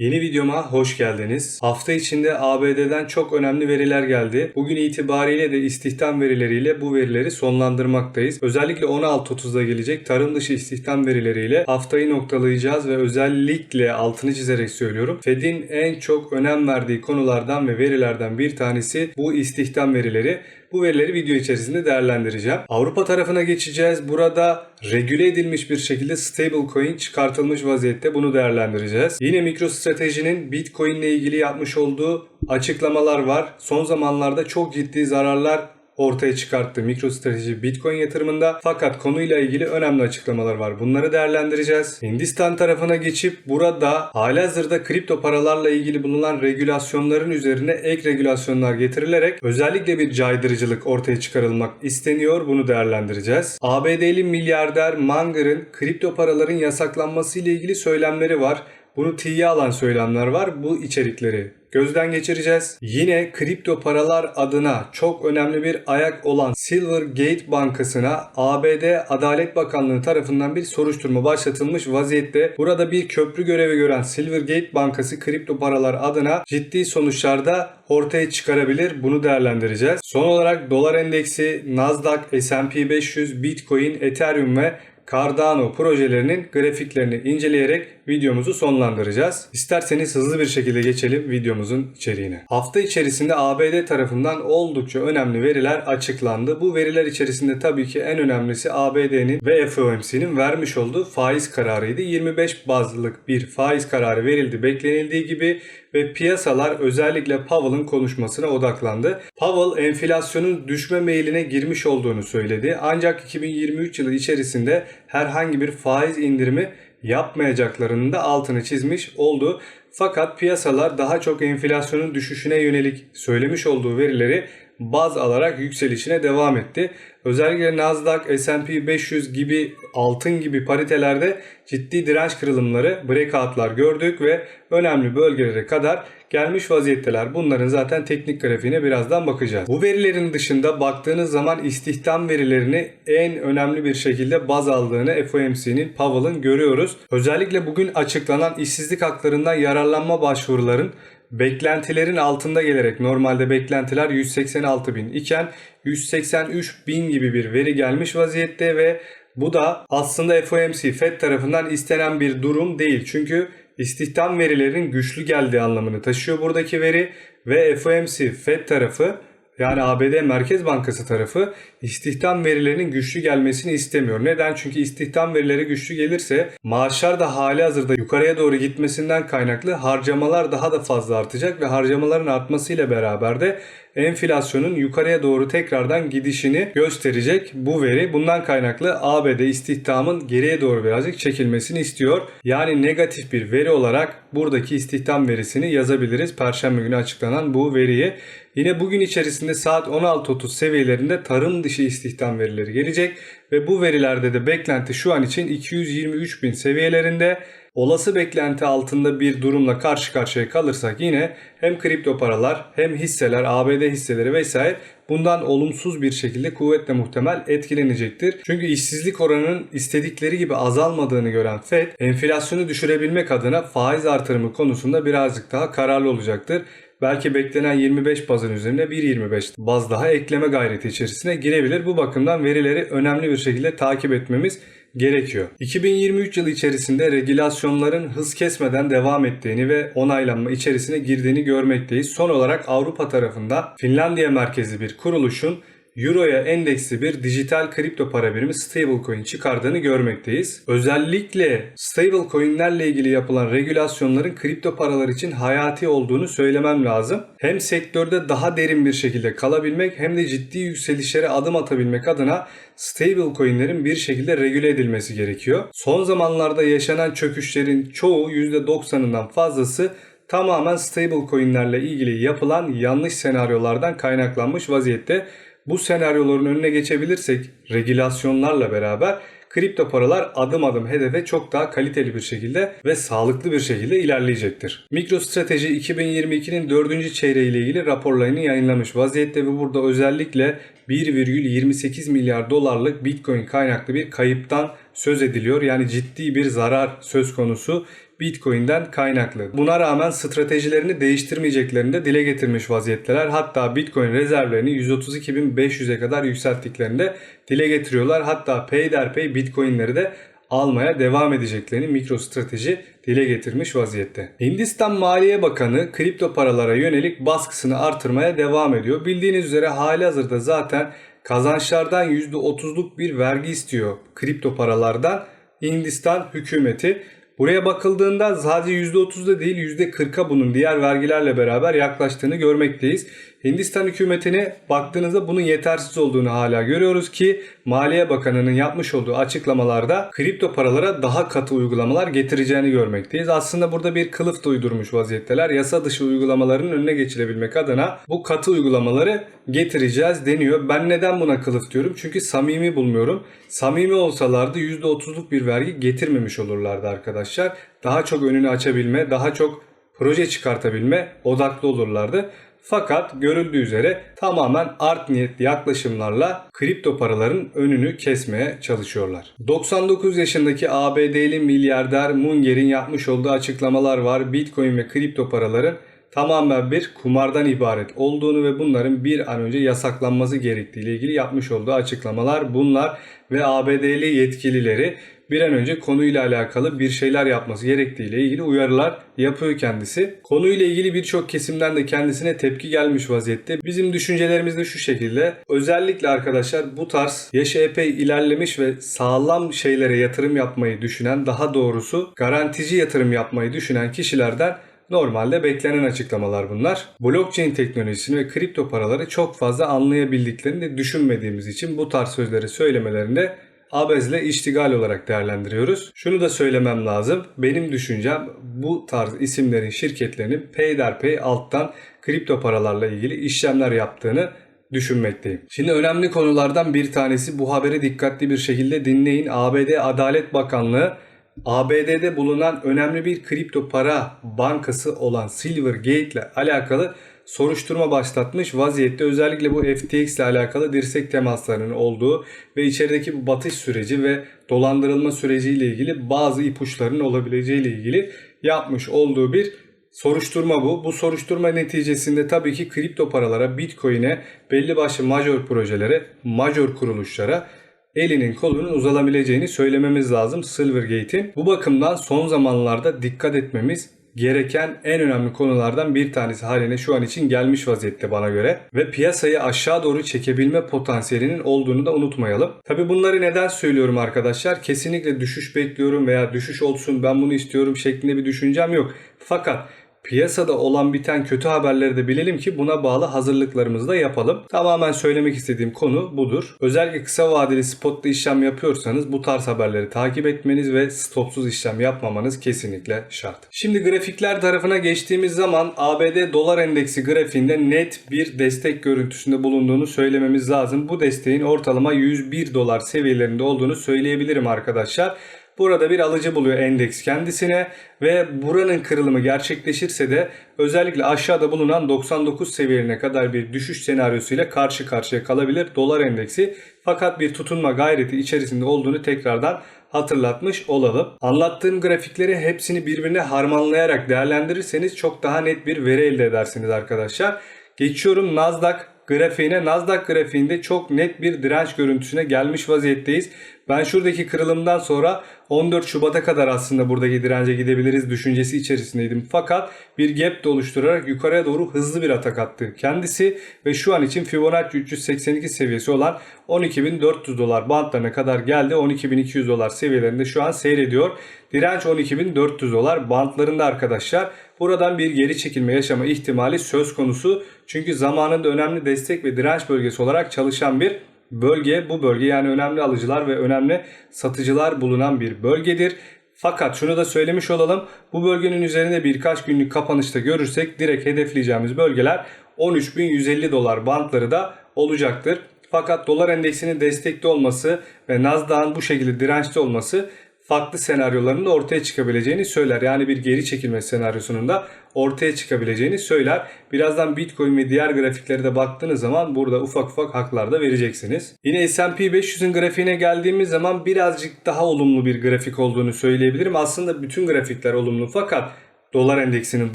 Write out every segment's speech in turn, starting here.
Yeni videoma hoş geldiniz. Hafta içinde ABD'den çok önemli veriler geldi. Bugün itibariyle de istihdam verileriyle bu verileri sonlandırmaktayız. Özellikle 16.30'da gelecek tarım dışı istihdam verileriyle haftayı noktalayacağız ve özellikle altını çizerek söylüyorum. Fed'in en çok önem verdiği konulardan ve verilerden bir tanesi bu istihdam verileri. Bu verileri video içerisinde değerlendireceğim. Avrupa tarafına geçeceğiz. Burada regüle edilmiş bir şekilde stablecoin çıkartılmış vaziyette bunu değerlendireceğiz. Yine MicroStrategy'nin Bitcoin ile ilgili yapmış olduğu açıklamalar var. Son zamanlarda çok ciddi zararlar ortaya çıkarttı MicroStrategy Bitcoin yatırımında. Fakat konuyla ilgili önemli açıklamalar var. Bunları değerlendireceğiz. Hindistan tarafına geçip burada halihazırda kripto paralarla ilgili bulunan regülasyonların üzerine ek regülasyonlar getirilerek özellikle bir caydırıcılık ortaya çıkarılmak isteniyor. Bunu değerlendireceğiz. ABD'li milyarder Munger'ın kripto paraların yasaklanması ile ilgili söylemleri var. Bunu tiye alan söylemler var. Bu içerikleri gözden geçireceğiz. Yine kripto paralar adına çok önemli bir ayak olan Silvergate Bankası'na ABD Adalet Bakanlığı tarafından bir soruşturma başlatılmış vaziyette. Burada bir köprü görevi gören Silvergate Bankası kripto paralar adına ciddi sonuçlarda ortaya çıkarabilir. Bunu değerlendireceğiz. Son olarak dolar endeksi, Nasdaq, S&P 500, Bitcoin, Ethereum ve Cardano projelerinin grafiklerini inceleyerek videomuzu sonlandıracağız. İsterseniz hızlı bir şekilde geçelim videomuzun içeriğine. Hafta içerisinde ABD tarafından oldukça önemli veriler açıklandı. Bu veriler içerisinde tabii ki en önemlisi ABD'nin ve FOMC'nin vermiş olduğu faiz kararıydı. 25 bazlık bir faiz kararı verildi beklenildiği gibi ve piyasalar özellikle Powell'ın konuşmasına odaklandı. Powell enflasyonun düşme meyline girmiş olduğunu söyledi. Ancak 2023 yılı içerisinde herhangi bir faiz indirimi yapmayacaklarının da altını çizmiş oldu. Fakat piyasalar daha çok enflasyonun düşüşüne yönelik söylemiş olduğu verileri baz alarak yükselişine devam etti. Özellikle Nasdaq, S&P 500 gibi altın gibi paritelerde ciddi direnç kırılımları, breakoutlar gördük ve önemli bölgelere kadar gelmiş vaziyetteler. Bunların zaten teknik grafiğine birazdan bakacağız. Bu verilerin dışında baktığınız zaman istihdam verilerini en önemli bir şekilde baz aldığını FOMC'nin Powell'ın görüyoruz. Özellikle bugün açıklanan işsizlik haklarından yararlanma başvuruların beklentilerin altında gelerek normalde beklentiler 186 bin iken 183 bin gibi bir veri gelmiş vaziyette ve bu da aslında FOMC Fed tarafından istenen bir durum değil. Çünkü istihdam verilerinin güçlü geldiği anlamını taşıyor buradaki veri ve FOMC Fed tarafı yani ABD Merkez Bankası tarafı istihdam verilerinin güçlü gelmesini istemiyor. Neden? Çünkü istihdam verileri güçlü gelirse maaşlar da hali hazırda yukarıya doğru gitmesinden kaynaklı harcamalar daha da fazla artacak ve harcamaların artmasıyla beraber de enflasyonun yukarıya doğru tekrardan gidişini gösterecek bu veri. Bundan kaynaklı ABD istihdamın geriye doğru birazcık çekilmesini istiyor. Yani negatif bir veri olarak buradaki istihdam verisini yazabiliriz. Perşembe günü açıklanan bu veriyi. Yine bugün içerisinde saat 16.30 seviyelerinde tarım dışı istihdam verileri gelecek ve bu verilerde de beklenti şu an için 223 bin seviyelerinde olası beklenti altında bir durumla karşı karşıya kalırsak yine hem kripto paralar hem hisseler, ABD hisseleri vesaire bundan olumsuz bir şekilde kuvvetle muhtemel etkilenecektir. Çünkü işsizlik oranının istedikleri gibi azalmadığını gören Fed enflasyonu düşürebilmek adına faiz artırımı konusunda birazcık daha kararlı olacaktır belki beklenen 25 bazın üzerine 1.25 baz daha ekleme gayreti içerisine girebilir. Bu bakımdan verileri önemli bir şekilde takip etmemiz gerekiyor. 2023 yılı içerisinde regülasyonların hız kesmeden devam ettiğini ve onaylanma içerisine girdiğini görmekteyiz. Son olarak Avrupa tarafında Finlandiya merkezli bir kuruluşun Euro'ya endeksli bir dijital kripto para birimi stablecoin çıkardığını görmekteyiz. Özellikle stablecoin'lerle ilgili yapılan regülasyonların kripto paralar için hayati olduğunu söylemem lazım. Hem sektörde daha derin bir şekilde kalabilmek hem de ciddi yükselişlere adım atabilmek adına stablecoin'lerin bir şekilde regüle edilmesi gerekiyor. Son zamanlarda yaşanan çöküşlerin çoğu %90'ından fazlası tamamen stablecoin'lerle ilgili yapılan yanlış senaryolardan kaynaklanmış vaziyette bu senaryoların önüne geçebilirsek regülasyonlarla beraber kripto paralar adım adım hedefe çok daha kaliteli bir şekilde ve sağlıklı bir şekilde ilerleyecektir. MicroStrategy 2022'nin 4. çeyreği ile ilgili raporlarını yayınlamış vaziyette ve burada özellikle 1,28 milyar dolarlık Bitcoin kaynaklı bir kayıptan söz ediliyor. Yani ciddi bir zarar söz konusu Bitcoin'den kaynaklı. Buna rağmen stratejilerini değiştirmeyeceklerini de dile getirmiş vaziyetteler. Hatta Bitcoin rezervlerini 132.500'e kadar yükselttiklerini de dile getiriyorlar. Hatta peyderpey Bitcoin'leri de almaya devam edeceklerini MicroStrateji dile getirmiş vaziyette. Hindistan Maliye Bakanı kripto paralara yönelik baskısını artırmaya devam ediyor. Bildiğiniz üzere hali hazırda zaten kazançlardan %30'luk bir vergi istiyor kripto paralardan Hindistan hükümeti. Buraya bakıldığında sadece %30'da değil %40'a bunun diğer vergilerle beraber yaklaştığını görmekteyiz. Hindistan hükümetine baktığınızda bunun yetersiz olduğunu hala görüyoruz ki Maliye Bakanı'nın yapmış olduğu açıklamalarda kripto paralara daha katı uygulamalar getireceğini görmekteyiz. Aslında burada bir kılıf da uydurmuş vaziyetteler. Yasa dışı uygulamaların önüne geçilebilmek adına bu katı uygulamaları getireceğiz deniyor. Ben neden buna kılıf diyorum? Çünkü samimi bulmuyorum. Samimi olsalardı %30'luk bir vergi getirmemiş olurlardı arkadaşlar. Daha çok önünü açabilme, daha çok proje çıkartabilme odaklı olurlardı. Fakat görüldüğü üzere tamamen art niyetli yaklaşımlarla kripto paraların önünü kesmeye çalışıyorlar. 99 yaşındaki ABD'li milyarder Munger'in yapmış olduğu açıklamalar var. Bitcoin ve kripto paraların tamamen bir kumardan ibaret olduğunu ve bunların bir an önce yasaklanması gerektiği ile ilgili yapmış olduğu açıklamalar bunlar ve ABD'li yetkilileri bir an önce konuyla alakalı bir şeyler yapması gerektiği ile ilgili uyarılar yapıyor kendisi. Konuyla ilgili birçok kesimden de kendisine tepki gelmiş vaziyette. Bizim düşüncelerimiz de şu şekilde. Özellikle arkadaşlar bu tarz yaşı epey ilerlemiş ve sağlam şeylere yatırım yapmayı düşünen, daha doğrusu garantici yatırım yapmayı düşünen kişilerden Normalde beklenen açıklamalar bunlar. Blockchain teknolojisini ve kripto paraları çok fazla anlayabildiklerini düşünmediğimiz için bu tarz sözleri söylemelerinde abezle iştigal olarak değerlendiriyoruz. Şunu da söylemem lazım. Benim düşüncem bu tarz isimlerin şirketlerinin peyderpey alttan kripto paralarla ilgili işlemler yaptığını düşünmekteyim. Şimdi önemli konulardan bir tanesi bu haberi dikkatli bir şekilde dinleyin. ABD Adalet Bakanlığı ABD'de bulunan önemli bir kripto para bankası olan Silvergate ile alakalı soruşturma başlatmış vaziyette özellikle bu FTX ile alakalı dirsek temaslarının olduğu ve içerideki bu batış süreci ve dolandırılma süreciyle ilgili bazı ipuçlarının olabileceği ile ilgili yapmış olduğu bir soruşturma bu. Bu soruşturma neticesinde tabii ki kripto paralara, bitcoin'e, belli başlı major projelere, major kuruluşlara elinin kolunun uzalabileceğini söylememiz lazım Silvergate'in. Bu bakımdan son zamanlarda dikkat etmemiz gereken en önemli konulardan bir tanesi haline şu an için gelmiş vaziyette bana göre ve piyasayı aşağı doğru çekebilme potansiyelinin olduğunu da unutmayalım. Tabi bunları neden söylüyorum arkadaşlar? Kesinlikle düşüş bekliyorum veya düşüş olsun ben bunu istiyorum şeklinde bir düşüncem yok. Fakat piyasada olan biten kötü haberleri de bilelim ki buna bağlı hazırlıklarımızı da yapalım. Tamamen söylemek istediğim konu budur. Özellikle kısa vadeli spotlu işlem yapıyorsanız bu tarz haberleri takip etmeniz ve stopsuz işlem yapmamanız kesinlikle şart. Şimdi grafikler tarafına geçtiğimiz zaman ABD dolar endeksi grafiğinde net bir destek görüntüsünde bulunduğunu söylememiz lazım. Bu desteğin ortalama 101 dolar seviyelerinde olduğunu söyleyebilirim arkadaşlar. Burada bir alıcı buluyor endeks kendisine ve buranın kırılımı gerçekleşirse de özellikle aşağıda bulunan 99 seviyelerine kadar bir düşüş senaryosuyla karşı karşıya kalabilir dolar endeksi. Fakat bir tutunma gayreti içerisinde olduğunu tekrardan hatırlatmış olalım. Anlattığım grafikleri hepsini birbirine harmanlayarak değerlendirirseniz çok daha net bir veri elde edersiniz arkadaşlar. Geçiyorum Nasdaq grafiğine. Nasdaq grafiğinde çok net bir direnç görüntüsüne gelmiş vaziyetteyiz. Ben şuradaki kırılımdan sonra 14 Şubat'a kadar aslında buradaki dirence gidebiliriz düşüncesi içerisindeydim. Fakat bir gap de oluşturarak yukarıya doğru hızlı bir atak attı kendisi ve şu an için Fibonacci 382 seviyesi olan 12.400 dolar bantlarına kadar geldi. 12.200 dolar seviyelerinde şu an seyrediyor. Direnç 12.400 dolar bantlarında arkadaşlar. Buradan bir geri çekilme yaşama ihtimali söz konusu. Çünkü zamanında önemli destek ve direnç bölgesi olarak çalışan bir bölge. Bu bölge yani önemli alıcılar ve önemli satıcılar bulunan bir bölgedir. Fakat şunu da söylemiş olalım. Bu bölgenin üzerinde birkaç günlük kapanışta görürsek direkt hedefleyeceğimiz bölgeler 13.150 dolar bantları da olacaktır. Fakat dolar endeksinin destekli olması ve Nasdaq'ın bu şekilde dirençli olması farklı senaryoların da ortaya çıkabileceğini söyler. Yani bir geri çekilme senaryosunun da ortaya çıkabileceğini söyler. Birazdan Bitcoin ve diğer grafiklere de baktığınız zaman burada ufak ufak haklar da vereceksiniz. Yine S&P 500'ün grafiğine geldiğimiz zaman birazcık daha olumlu bir grafik olduğunu söyleyebilirim. Aslında bütün grafikler olumlu fakat dolar endeksinin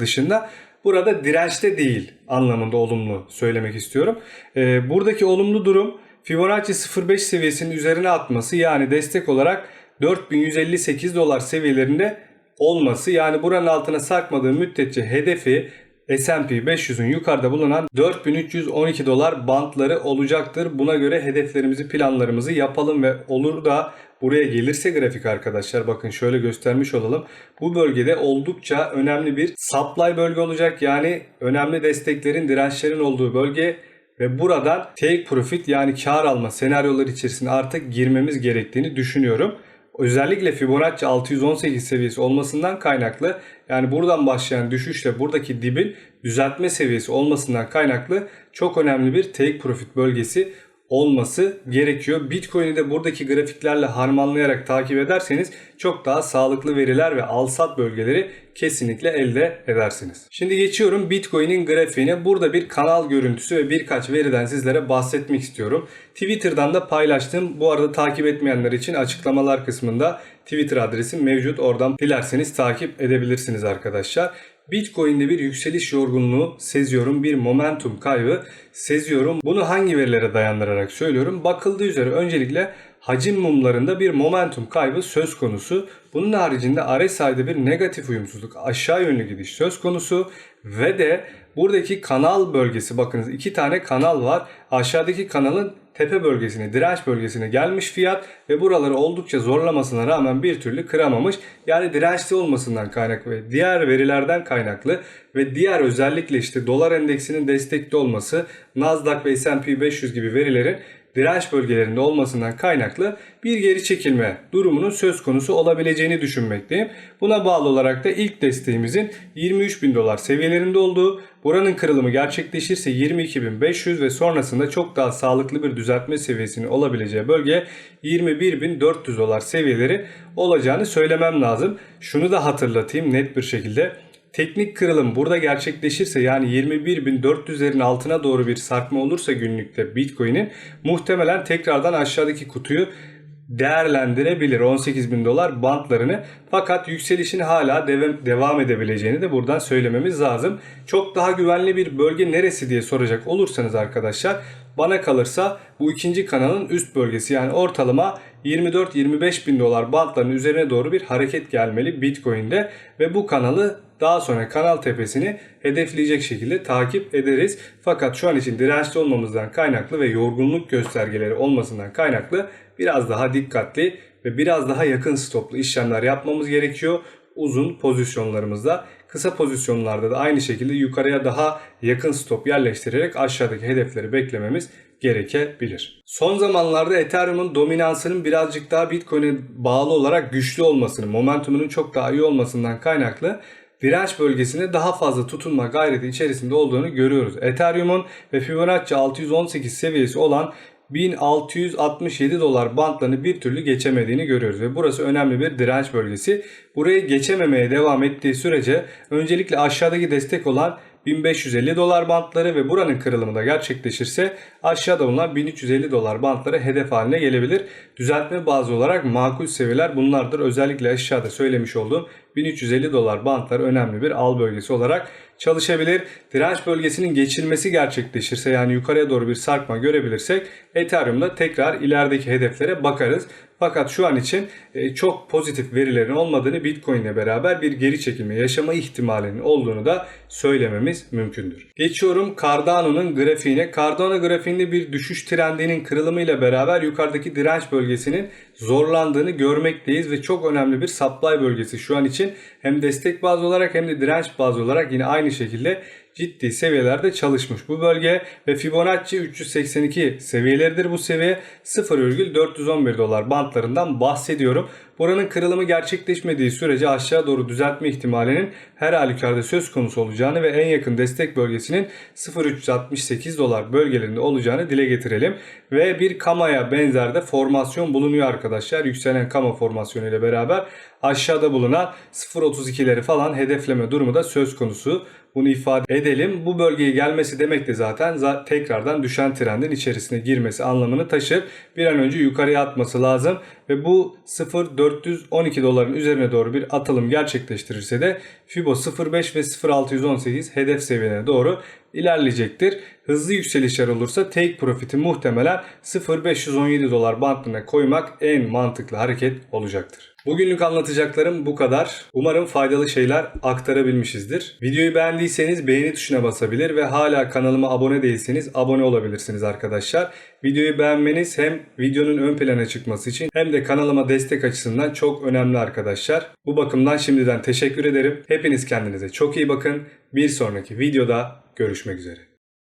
dışında burada dirençte değil anlamında olumlu söylemek istiyorum. Ee, buradaki olumlu durum Fibonacci 0.5 seviyesinin üzerine atması yani destek olarak 4158 dolar seviyelerinde olması yani buranın altına sarkmadığı müddetçe hedefi S&P 500'ün yukarıda bulunan 4312 dolar bantları olacaktır. Buna göre hedeflerimizi planlarımızı yapalım ve olur da buraya gelirse grafik arkadaşlar bakın şöyle göstermiş olalım. Bu bölgede oldukça önemli bir supply bölge olacak. Yani önemli desteklerin dirençlerin olduğu bölge ve buradan take profit yani kar alma senaryoları içerisine artık girmemiz gerektiğini düşünüyorum. Özellikle Fibonacci 618 seviyesi olmasından kaynaklı yani buradan başlayan düşüşle buradaki dibin düzeltme seviyesi olmasından kaynaklı çok önemli bir take profit bölgesi olması gerekiyor. Bitcoin'i de buradaki grafiklerle harmanlayarak takip ederseniz çok daha sağlıklı veriler ve alsat bölgeleri kesinlikle elde edersiniz. Şimdi geçiyorum Bitcoin'in grafiğine. Burada bir kanal görüntüsü ve birkaç veriden sizlere bahsetmek istiyorum. Twitter'dan da paylaştım. Bu arada takip etmeyenler için açıklamalar kısmında Twitter adresim mevcut. Oradan dilerseniz takip edebilirsiniz arkadaşlar. Bitcoin'de bir yükseliş yorgunluğu seziyorum. Bir momentum kaybı seziyorum. Bunu hangi verilere dayandırarak söylüyorum? Bakıldığı üzere öncelikle hacim mumlarında bir momentum kaybı söz konusu. Bunun haricinde RSI'de bir negatif uyumsuzluk aşağı yönlü gidiş söz konusu ve de buradaki kanal bölgesi bakınız iki tane kanal var. Aşağıdaki kanalın tepe bölgesine, direnç bölgesine gelmiş fiyat ve buraları oldukça zorlamasına rağmen bir türlü kıramamış. Yani dirençli olmasından kaynaklı ve diğer verilerden kaynaklı ve diğer özellikle işte dolar endeksinin destekli olması, Nasdaq ve S&P 500 gibi verilerin direnç bölgelerinde olmasından kaynaklı bir geri çekilme durumunun söz konusu olabileceğini düşünmekteyim. Buna bağlı olarak da ilk desteğimizin 23 bin dolar seviyelerinde olduğu, buranın kırılımı gerçekleşirse 22.500 ve sonrasında çok daha sağlıklı bir düzeltme seviyesinin olabileceği bölge 21.400 dolar seviyeleri olacağını söylemem lazım. Şunu da hatırlatayım net bir şekilde. Teknik kırılım burada gerçekleşirse yani 21.400'lerin altına doğru bir sarkma olursa günlükte Bitcoin'in muhtemelen tekrardan aşağıdaki kutuyu değerlendirebilir. 18.000 dolar bantlarını. Fakat yükselişin hala dev- devam edebileceğini de buradan söylememiz lazım. Çok daha güvenli bir bölge neresi diye soracak olursanız arkadaşlar bana kalırsa bu ikinci kanalın üst bölgesi. Yani ortalama 24-25 bin dolar bantlarının üzerine doğru bir hareket gelmeli Bitcoin'de ve bu kanalı daha sonra kanal tepesini hedefleyecek şekilde takip ederiz. Fakat şu an için dirençli olmamızdan kaynaklı ve yorgunluk göstergeleri olmasından kaynaklı biraz daha dikkatli ve biraz daha yakın stoplu işlemler yapmamız gerekiyor. Uzun pozisyonlarımızda kısa pozisyonlarda da aynı şekilde yukarıya daha yakın stop yerleştirerek aşağıdaki hedefleri beklememiz gerekebilir. Son zamanlarda Ethereum'un dominansının birazcık daha Bitcoin'e bağlı olarak güçlü olmasını, momentumunun çok daha iyi olmasından kaynaklı direnç bölgesine daha fazla tutunma gayreti içerisinde olduğunu görüyoruz. Ethereum'un ve Fibonacci 618 seviyesi olan 1667 dolar bantlarını bir türlü geçemediğini görüyoruz ve burası önemli bir direnç bölgesi. Burayı geçememeye devam ettiği sürece öncelikle aşağıdaki destek olan 1550 dolar bantları ve buranın kırılımı da gerçekleşirse aşağıda bulunan 1350 dolar bantları hedef haline gelebilir. Düzeltme bazı olarak makul seviyeler bunlardır. Özellikle aşağıda söylemiş olduğum 1350 dolar bantlar önemli bir al bölgesi olarak çalışabilir. Direnç bölgesinin geçilmesi gerçekleşirse yani yukarıya doğru bir sarkma görebilirsek Ethereum'da tekrar ilerideki hedeflere bakarız. Fakat şu an için e, çok pozitif verilerin olmadığını Bitcoin ile beraber bir geri çekilme yaşama ihtimalinin olduğunu da söylememiz mümkündür. Geçiyorum Cardano'nun grafiğine. Cardano grafiğinde bir düşüş trendinin kırılımıyla beraber yukarıdaki direnç bölgesinin zorlandığını görmekteyiz ve çok önemli bir supply bölgesi şu an için hem destek bazı olarak hem de direnç bazı olarak yine aynı şekilde ciddi seviyelerde çalışmış bu bölge ve Fibonacci 382 seviyeleridir bu seviye 0,411 dolar bantlarından bahsediyorum. Buranın kırılımı gerçekleşmediği sürece aşağı doğru düzeltme ihtimalinin her halükarda söz konusu olacağını ve en yakın destek bölgesinin 0.368 dolar bölgelerinde olacağını dile getirelim. Ve bir kamaya benzer de formasyon bulunuyor arkadaşlar. Yükselen kama formasyonu ile beraber aşağıda bulunan 0.32'leri falan hedefleme durumu da söz konusu. Bunu ifade edelim. Bu bölgeye gelmesi demek de zaten za- tekrardan düşen trendin içerisine girmesi anlamını taşır. Bir an önce yukarıya atması lazım ve bu 0.412 doların üzerine doğru bir atılım gerçekleştirirse de Fibo 0.5 ve 0.618 hedef seviyelerine doğru ilerleyecektir. Hızlı yükselişler olursa take profit'i muhtemelen 0.517 dolar bandına koymak en mantıklı hareket olacaktır. Bugünlük anlatacaklarım bu kadar. Umarım faydalı şeyler aktarabilmişizdir. Videoyu beğendiyseniz beğeni tuşuna basabilir ve hala kanalıma abone değilseniz abone olabilirsiniz arkadaşlar. Videoyu beğenmeniz hem videonun ön plana çıkması için hem de kanalıma destek açısından çok önemli arkadaşlar. Bu bakımdan şimdiden teşekkür ederim. Hepiniz kendinize çok iyi bakın. Bir sonraki videoda görüşmek üzere.